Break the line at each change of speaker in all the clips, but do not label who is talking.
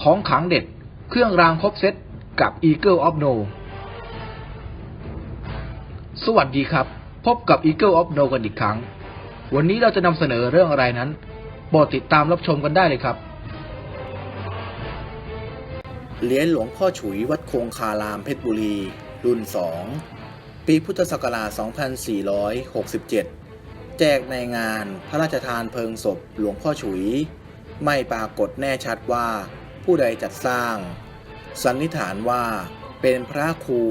ของขังเด็ด เครื่องรางครบเซตกับ Eagle of No สวัสดีครับ พบกับ Eagle of No กันอีกครั้ง วันนี้เราจะนำเสนอเรื่องอะไรนั้นโปรดติดตามรับชมกันได้เลยครับ
เหรียญหลวงพ่อฉุยวัดคงคารามเพชรบุรี รุ่น 2 ปีพุทธศักราช 2467 แจกในงานพระราชทานเพลิงศพหลวงพ่อฉุย ไม่ปรากฏแน่ชัดว่า ผู้ใดจัดสร้าง สันนิษฐานว่าเป็นพระครู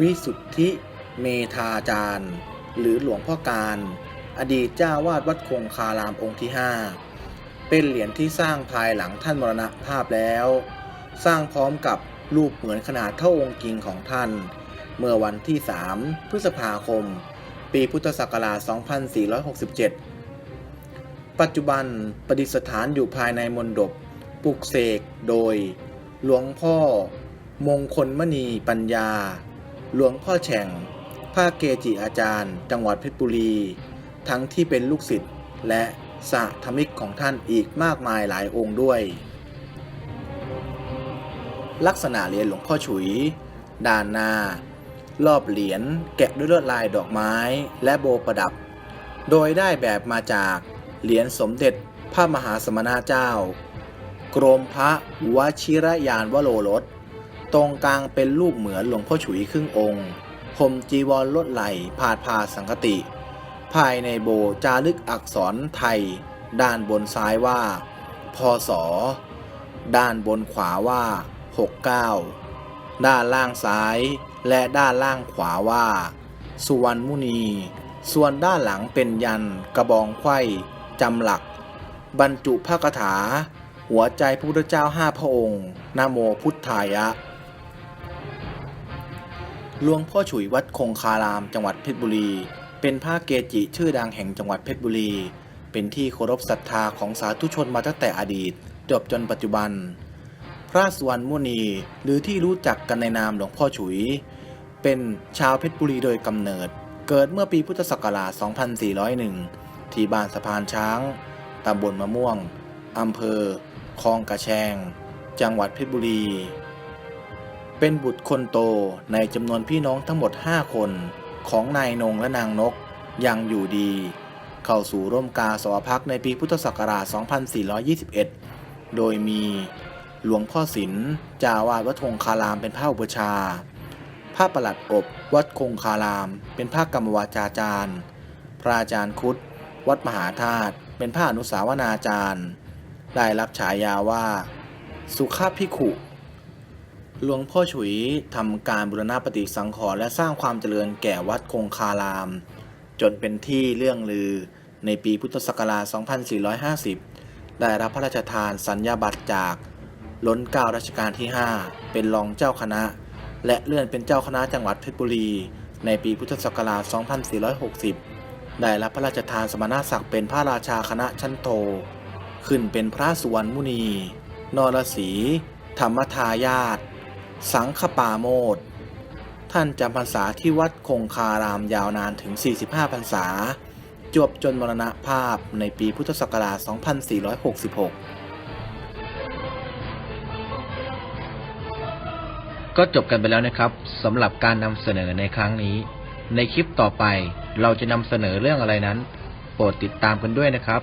วิสุทธิเมธาจารย์ หรือหลวงพ่อการ อดีตเจ้าวาดวัดคงคารามองค์ที่ 5 เป็นเหรียญที่สร้างภายหลังท่านมรณภาพแล้ว สร้างพร้อมกับรูปเหมือนขนาดเท่าองค์จริงของท่าน เมื่อวันที่ 3 พฤษภาคม ปีพุทธศักราช 2467 ปัจจุบันประดิษฐานอยู่ภายในมณฑป ปลุกเสกโดย หลวงพ่อ มงคลมณีปัญญา หลวงพ่อแฉ่งพระเกจิอาจารย์ จังหวัดเพชรบุรี ทั้งที่เป็นลูกศิษย์และสหธรรมิกของท่านอีกมากมายหลายองค์ด้วย ลักษณะเหรียญหลวงพ่อฉุย ด้านหน้า รอบเหรียญแกะด้วยลวดลายดอกไม้และโบประดับ โดยได้แบบมาจากเหรียญสมเด็จพระมหาสมณเจ้า กรมพระวชิรยานวโรรส ตรงกลางเป็นรูปเหมือนหลวงพ่อฉุยครึ่งองค์ห่มจีวรลดไหลผาดพาสังคติ ภายในโบจารึกอักษรไทย ด้านบนซ้ายว่า พศ ด้านบนขวาว่า 69 ด้านล่างซ้ายและด้านล่างขวาว่า สุวรรณมุนี ส่วนด้านหลังเป็นยันกระบองไขว้จำหลัก บรรจุพระคาถา หัวใจพระพุทธเจ้าห้าพระองค์นโมพุทธายะหลวงพ่อฉุยวัดคงคารามจังหวัดเพชรบุรี เป็นพระเกจิชื่อดังแห่งจังหวัดเพชรบุรี เป็นที่เคารพศรัทธาของสาธุชนมาตั้งแต่อดีตจบจนปัจจุบัน พระสุวรรณมุนีหรือที่รู้จักกันในนามหลวงพ่อฉุย เป็นชาวเพชรบุรีโดยกำเนิด เกิดเมื่อปีพุทธศักราช 2401 ที่บ้านสะพานช้างตำบลมะม่วง อำเภอคลองกระแชง จังหวัดเพชรบุรี เป็นบุตรคนโตในจำนวนพี่น้องทั้งหมด 5 คนของนายนงและนางนกยังอยู่ดี เข้าสู่ร่มกาสวพักในปีพุทธศักราช 2421 โดยมีหลวงพ่อศิลป์จาวาดวัดคงคารามเป็นพระอุปชา พระประหลัดอบวัดคงคาราม เป็นพระกรรมวาจาจารย์ พระอาจารย์คุดวัดมหาธาตุเป็นพระอนุสาวนาจารย์ ได้รับฉายาว่า สุขภิขุหลวงพ่อฉุยทำการบูรณะปฏิสังขรณ์และสร้างความเจริญแก่วัดคงคาราม จนเป็นที่เรื่องลือในปีพุทธศักราช 2450 ได้รับพระราชทานสัญญาบัตรจากล้นเก้ารัชกาลที่ 5 เป็นรองเจ้าคณะ และเลื่อนเป็นเจ้าคณะจังหวัดเพชรบุรี ในปีพุทธศักราช 2460 ได้รับพระราชทานสมณศักดิ์เป็นพระราชาคณะชั้นโท ขึ้นเป็นพระสุวรรณมุนี นรศรีธรรมทายาทสังฆปาโมดท่านจำพรรษาที่วัดคงคารามยาวนานถึง 45 พรรษา จวบจนมรณภาพในปีพุทธศักราช 2466
ก็จบกันไปแล้วนะครับสำหรับการนำเสนอในครั้งนี้ ในคลิปต่อไปเราจะนำเสนอเรื่องอะไรนั้น โปรดติดตามกันด้วยนะครับ